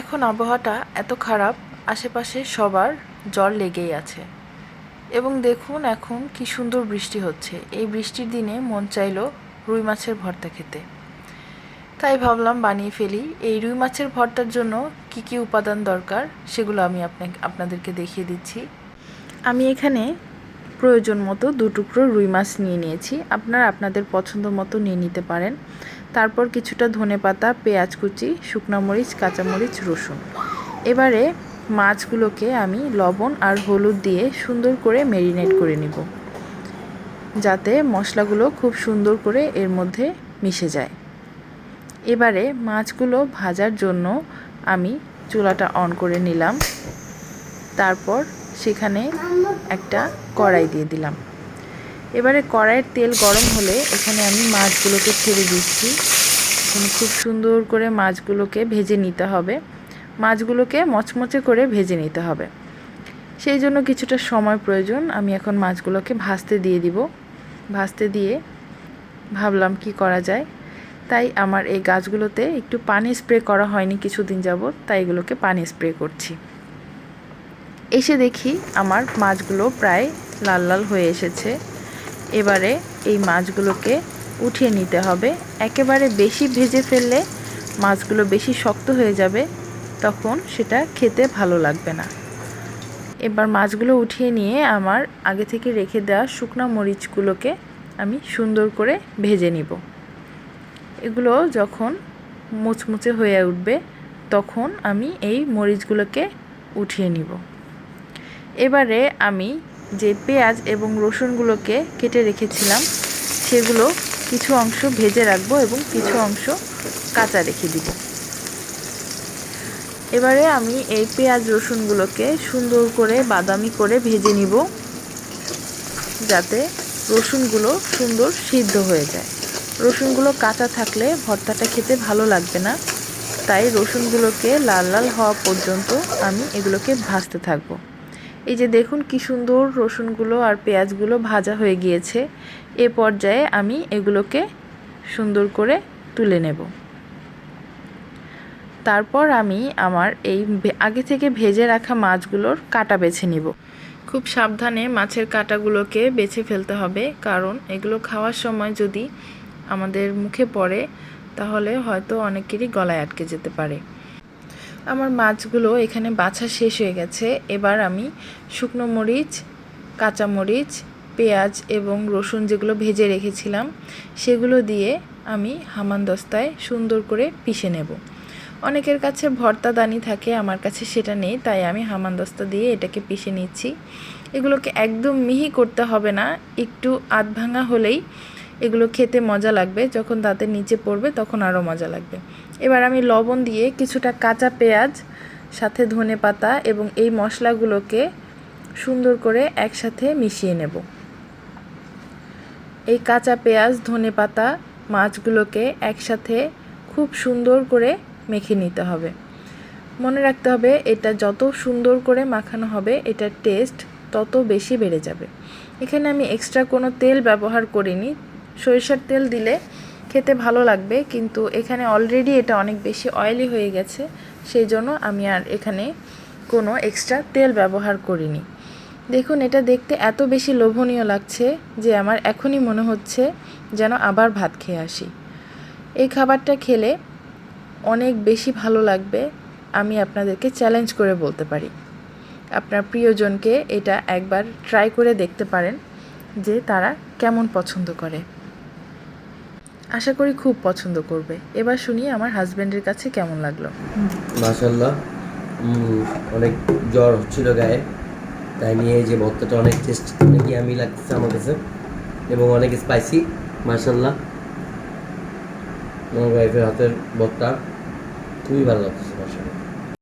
এখন আবহাওয়াটা এত খারাপ, আশেপাশে সবার জ্বর লেগেই আছে। এবং দেখুন এখন কি সুন্দর বৃষ্টি হচ্ছে। এই বৃষ্টির দিনে মন চাইলো রুই মাছের ভর্তা খেতে। তাই ভাবলাম বানিয়ে ফেলি। এই রুই মাছের ভর্তার জন্য কি কি উপাদান দরকার, সেগুলো আমি আপনাকে, আপনাদেরকে দেখিয়ে দিচ্ছি। আমি এখানে প্রয়োজন মতো দু টুকরো রুই মাছ নিয়ে নিয়েছি। আপনারা আপনাদের পছন্দ মতো নিয়ে নিতে পারেন। তারপর কিছুটা ধনে পাতা, পেঁয়াজ কুচি, শুকনো মরিচ কাঁচামরিচ রসুন। এবারে মাছগুলোকে আমি লবণ আর হলুদ দিয়ে সুন্দর করে মেরিনেট করে নিব। যাতে মশলাগুলো খুব সুন্দর করে এর মধ্যে মিশে যায়। এবারে মাছগুলো ভাজার জন্য আমি চুলাটা অন করে নিলাম। তারপর সেখানে একটা কড়াই দিয়ে দিলাম। এবারে কড়াইয়ের তেল গরম হলে এখানে আমি মাছগুলোকে ছেড়ে দিচ্ছি। এখানে খুব সুন্দর করে মাছগুলোকে ভেজে নিতে হবে। মাছগুলোকে মচমচে করে ভেজে নিতে হবে। সেই জন্য কিছুটা সময় প্রয়োজন। আমি এখন মাছগুলোকে ভাজতে দিয়ে দিব। ভাজতে দিয়ে ভাবলাম কি করা যায়। তাই আমার এই গাছগুলোতে একটু পানি স্প্রে করা হয়নি কিছুদিন যাবৎ, তাই এগুলোকে পানি স্প্রে করছি। এসে দেখি আমার মাছগুলো প্রায় লাল লাল হয়ে এসেছে। এবারে এই মাছগুলোকে উঠিয়ে নিতে হবে। একেবারে বেশি ভেজে ফেললে মাছগুলো বেশি শক্ত হয়ে যাবে, তখন সেটা খেতে ভালো লাগবে না। এবার মাছগুলো উঠিয়ে নিয়ে আমার আগে থেকে রেখে দেওয়া শুকনা মরিচগুলোকে আমি সুন্দর করে ভেজে নিব। এগুলো যখন মুচমুচে হয়ে উঠবে, তখন আমি এই মরিচগুলোকে উঠিয়ে নিব। এবারে আমি যে পেঁয়াজ এবং রসুনগুলোকে কেটে রেখেছিলাম, সেগুলো কিছু অংশ ভেজে রাখব এবং কিছু অংশ কাঁচা রেখে দিব। এবারে আমি এই পেঁয়াজ, রসুনগুলোকে সুন্দর করে বাদামি করে ভেজে নিব, যাতে রসুনগুলো সুন্দর সিদ্ধ হয়ে যায়। রসুনগুলো কাঁচা থাকলে ভর্তাটা খেতে ভালো লাগবে না, তাই রসুনগুলোকে লাল লাল হওয়া পর্যন্ত আমি এগুলোকে ভাজতে থাকব। এই যে দেখুন কি সুন্দর রসুনগুলো আর পেঁয়াজগুলো ভাজা হয়ে গিয়েছে। এ পর্যায়ে আমি এগুলোকে সুন্দর করে তুলে নেব। তারপর আমি আমার এই আগে থেকে ভেজে রাখা মাছগুলোর কাটা বেছে নিব। খুব সাবধানে মাছের কাটাগুলোকে বেছে ফেলতে হবে, কারণ এগুলো খাওয়ার সময় যদি আমাদের মুখে পড়ে, তাহলে হয়তো অনেকেরই গলায় আটকে যেতে পারে। আমার মাছগুলো এখানে বাছা শেষ হয়ে গেছে। এবার আমি শুকনো মরিচ, কাঁচা মরিচ, পেঁয়াজ এবং রসুন যেগুলো ভেজে রেখেছিলাম, সেগুলো দিয়ে আমি হামানদস্তায় সুন্দর করে পিষে নেব। অনেকের কাছে ভর্তা দানি থাকে, আমার কাছে সেটা নেই, তাই আমি হামানদস্তা দিয়ে এটাকে পিষে নিচ্ছি। এগুলোকে একদম মিহি করতে হবে না, একটু আধ ভাঙা হলেই এগুলো খেতে মজা লাগবে, যখন দাঁতের নিচে পড়বে তখন আরও মজা লাগবে। এবার আমি লবণ দিয়ে কিছুটা কাঁচা পেঁয়াজ, সাথে ধনে পাতা এবং এই মশলাগুলোকে সুন্দর করে একসাথে মিশিয়ে নেব। এই কাঁচা পেঁয়াজ ধনে পাতা মাছগুলোকে একসাথে খুব সুন্দর করে মেখে নিতে হবে। মনে রাখতে হবে, এটা যত সুন্দর করে মাখানো হবে, এটার টেস্ট তত বেশি বেড়ে যাবে। এখানে আমি এক্সট্রা কোনো তেল ব্যবহার করিনি। সরিষার তেল দিলে খেতে ভালো লাগবে, কিন্তু এখানে অলরেডি এটা অনেক বেশি অয়েলি হয়ে গেছে, সেই জন্য আমি আর এখানে কোনো এক্সট্রা তেল ব্যবহার করিনি। দেখুন, এটা দেখতে এত বেশি লোভনীয় লাগছে যে আমার এখনই মনে হচ্ছে যেন আবার ভাত খেয়ে আসি। এই খাবারটা খেলে অনেক বেশি ভালো লাগবে, আমি আপনাদেরকে চ্যালেঞ্জ করে বলতে পারি। আপনার প্রিয়জনকে এটা একবার ট্রাই করে দেখতে পারেন যে তারা কেমন পছন্দ করে। আশা করি খুব পছন্দ করবে। এবার শুনিয়ে আমার হাজবেন্ডের কাছে কেমন লাগল। মাশাল্লাহ অনেক জ্বর হচ্ছিল গায়ে। তাই নিয়ে যে ভর্তাটা অনেক টেস্ট নাকি আমি লাগতেছে আমার কাছে। এবং অনেক স্পাইসি মাশাল্লাহ আমার ওয়াইফের হাতের ভর্তা খুবই ভালো লাগতেছে মাশাল্লাহ